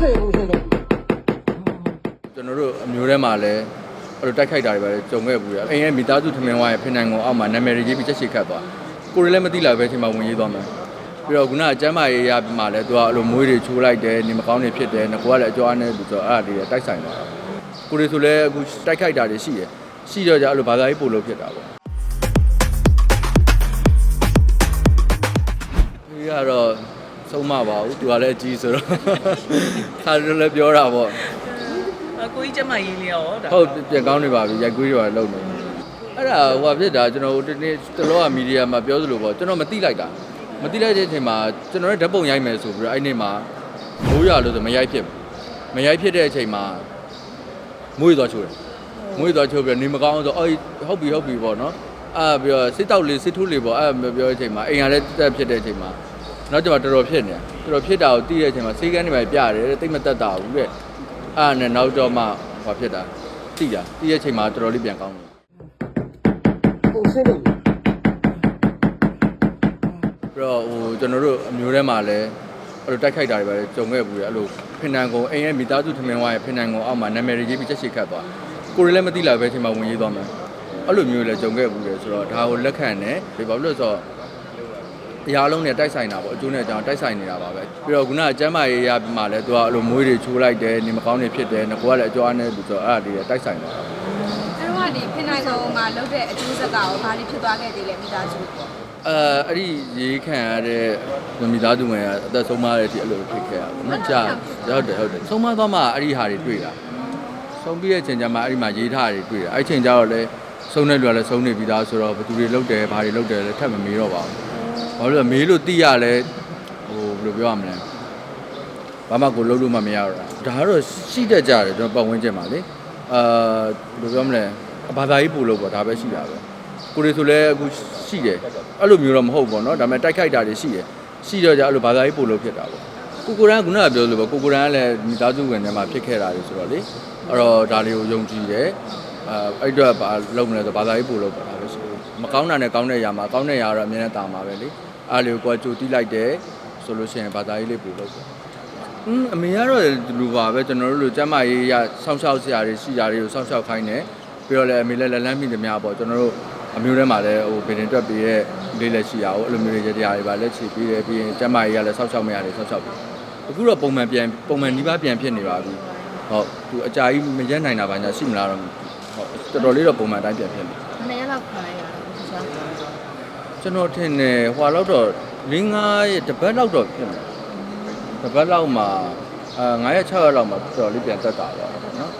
စိတ်ဘူးစိတ်တော့ကျွန်တော်တို့အမျိုးထဲမှာလည်းအဲ့လိုတိုက်ခိုက်တာတွေပဲကြုံခဲ့ဘူးရအိမ်ရဲ့မိသားစုထမင်းဝါရဲ့ဖင်နိုင်ငံအောက်မှာနာမည်ရေးပြီးချက်ရှိခတ်သွားကိုရီလည်းမသိလာပဲအချိန်မှာဝင်ရေးသွားမယ်ပြီးတော့ခုနအကျမ်းမာရေးရမှာလဲသူကအဲ့လိုမွေးတွေချိုးလိုက်တယ်နေမကောင်းတွေဖြစ်တယ်ငါကလည်းအကြွားနဲ့သူဆိုအဲ့ဒါတွေတိုက်ဆိုင်သွားတာကိုရီဆိုလဲအခုတိုက်ခိုက်တာတွေရှိတယ်ရှိတော့ကြအဲ့လိုဘာသာရေးပို့လို့ဖြစ်တာပေါ့ဒီကတော့ ဆုံးမပါဘူးသူကလည်းအကြီးဆိုတော့ခါတော့လည်းပြောတာပေါ့အကိုကြီးကျမရေးလေးရောဒါဟုတ်ပြန်ကောင်းနေပါပြီရိုက်ကွေးတွေပါလုံနေအဲ့ဒါဟိုဟာဖြစ်တာကျွန်တော်ဒီနေ့တလောကမီဒီယာမှာပြောသလိုပေါ့ကျွန်တော်မသိလိုက်တာမသိလိုက်တဲ့အချိန်မှာကျွန်တော်ရဲ့ဓာတ်ပုံရိုက်မယ်ဆိုပြီးတော့အဲ့နေ့မှာမိုးရွာလို့ဆိုမရိုက်ဖြစ်ဘူးမရိုက်ဖြစ်တဲ့အချိန်မှာမွေးသွားချိုးတယ်မွေးသွားချိုးပြီးတော့နေမကောင်းဆိုအော်ဟုတ်ပြီဟုတ်ပြီပေါ့နော်အဲ့ပြီးတော့စစ်တောက်လေးစစ်ထိုးလေးပေါ့အဲ့ပြောတဲ့အချိန်မှာအိမ်ကလည်းတက်ဖြစ်တဲ့အချိန်မှာ နောက်ကျမှတော်တော်ဖြစ်နေတာတော်တော်ဖြစ်တာကိုသိတဲ့အချိန်မှာစေကန်းတွေပဲပြရတယ်တဲ့တိတ်မတက်တာဘူးတဲ့အဲ့ဒါနဲ့နောက်တော့မှဟောဖြစ်တာသိတာသိတဲ့အချိန်မှာတော်တော်လေးပြန်ကောင်းတယ်ဟုတ်ဆင်းလို့ပြီးတော့ဟိုကျွန်တော်တို့အမျိုးထဲမှာလည်းအဲ့လိုတိုက်ခိုက်တာတွေပဲကြုံခဲ့ဘူးလေအဲ့လိုဖင်နန်ကုံအိမ်ရဲ့မိသားစုထမင်းဝါရဲ့ဖင်နန်ကုံအောက်မှာနာမည်ရေးပြီးချက်ရှိခတ်သွားကိုရီလည်းမသိလာပဲအချိန်မှာဝင်ရေးသွားမယ်အဲ့လိုမျိုးလည်းကြုံခဲ့ဘူးလေဆိုတော့ဒါကိုလက်ခံတယ်ဘာဖြစ်လို့ဆိုတော့ တရားလုံးနဲ့တိုက်ဆိုင်တာပေါ့အကျိုးနဲ့အကြောင်းတိုက်ဆိုင်နေတာပါပဲပြီးတော့ခုနကကျမ်းမာရေးရမှာလည်းသူကအဲ့လိုမွေးတွေချိုးလိုက်တယ်နေမကောင်းတွေဖြစ်တယ်ငကိုကလည်းအကျော်အားနဲ့သူဆိုတော့အဲ့ဒါတွေတိုက်ဆိုင်တာအဲ့တော့ကဒီဖိနိုင်ကောင်မှာလုပ်တဲ့အကျိုးဆက်ကရောဘာတွေဖြစ်သွားခဲ့သေးလဲမိသားစုပေါ့အဲအဲ့ဒီရေးခံရတဲ့မိသားစုဝင်ကအသက်ဆုံးမတဲ့အထိအဲ့လိုဖြစ်ခဲ့ရပါဘူး။ကြာဟုတ်တယ်ဟုတ်တယ်ဆုံးမသွားမှအဲ့ဒီဟာတွေတွေ့တာ။ဆုံးပြီးတဲ့အချိန်ကျမှအဲ့ဒီမှာရေးထားတာတွေတွေ့တာ။အဲ့ချိန်ကျတော့လည်းဆုံးတဲ့လူကလည်းဆုံးနေပြီးသားဆိုတော့ဘယ်သူတွေလုပ်တယ်ဘာတွေလုပ်တယ်လဲထပ်မမေးတော့ပါဘူး။ ဘာလို့လဲမေးလို့သိရလဲဟိုဘယ်လိုပြောရမလဲ။ဘာမှကိုလုပ်လို့မှမရတော့တာ။ဒါကတော့ရှိတတ်ကြတယ်ကျွန်တော်ပတ်ဝန်းကျင်မှာလေ။အာဘယ်လိုပြောမလဲ။ဘာသာရေးပို့လို့ပေါ့ဒါပဲရှိတာပဲ။ကိုရီဆိုလည်းအခုရှိတယ်အဲ့လိုမျိုးတော့မဟုတ်ဘူးပေါ့နော်ဒါပေမဲ့တိုက်ခိုက်တာတွေရှိတယ်ရှိတော့ကြအဲ့လိုဘာသာရေးပို့လို့ဖြစ်တာပေါ့ကိုကိုရန်ကခုနကပြောလို့ပေါ့ကိုကိုရန်ကလည်းမိသားစုဝင်ထဲမှာဖြစ်ခဲ့တာတွေဆိုတော့လေအဲ့တော့ဒါတွေကိုယုံကြည်တယ်အဲအဲ့တော့ဘာလုပ်မလဲဆိုဘာသာရေးပို့လို့ပေါ့ဒါပဲရှိတယ်မကောင်းတာနဲ့ကောင်းတဲ့ຢာမှာကောင်းတဲ့ຢာကတော့အမြဲတမ်းတာမှာပဲလေ အားလေးကိုကိုယ်ကြိုတီးလိုက်တယ်ဆိုလို့ရှိရင်ဘာသာရေးလေးပို့လို့ပေါ့อืมအမေကတော့ဒီလိုပါပဲကျွန်တော်တို့လိုကျမ်းမာရေးရစောင့်ရှောက်စရာတွေရှိတာတွေကိုစောင့်ရှောက်ခိုင်းတယ်ပြီးတော့လည်းအမေလည်းလက်လန်းမိသမျှပေါ့ကျွန်တော်တို့အမျိုးထဲမှာလည်းဟိုဗီဒင်တွက်ပြီးရဲ့လေးလက်ရှိရအောင်အဲ့လိုမျိုးတွေတရားတွေပါလက်ချီပြီးတယ်ပြီးရင်ကျမ်းမာရေးရလည်းဆောက်ရှောက်မရတယ်ဆောက်ရှောက်ပြီးအခုတော့ပုံမှန်ပြန်ပုံမှန်နီးပါးပြန်ဖြစ်နေပါပြီဟုတ်သူအကြာကြီးမရက်နိုင်တာပါညာရှိမလားတော့ဟုတ်တော်တော်လေးတော့ပုံမှန်တိုင်းပြန်ဖြစ်နေမနေ့ရက်လောက်ခံလိုက်ရတာဆရာ ကျွန်တော်ထင်တယ်ဟွာလောက်တော့၄၅ရက်တစ်ပတ်လောက်တော့ဖြစ်မယ်တစ်ပတ်လောက်မှာအာ9ရက်6ရက်လောက်မှာတော်တော်လေးပြန်တက်တာပါနော်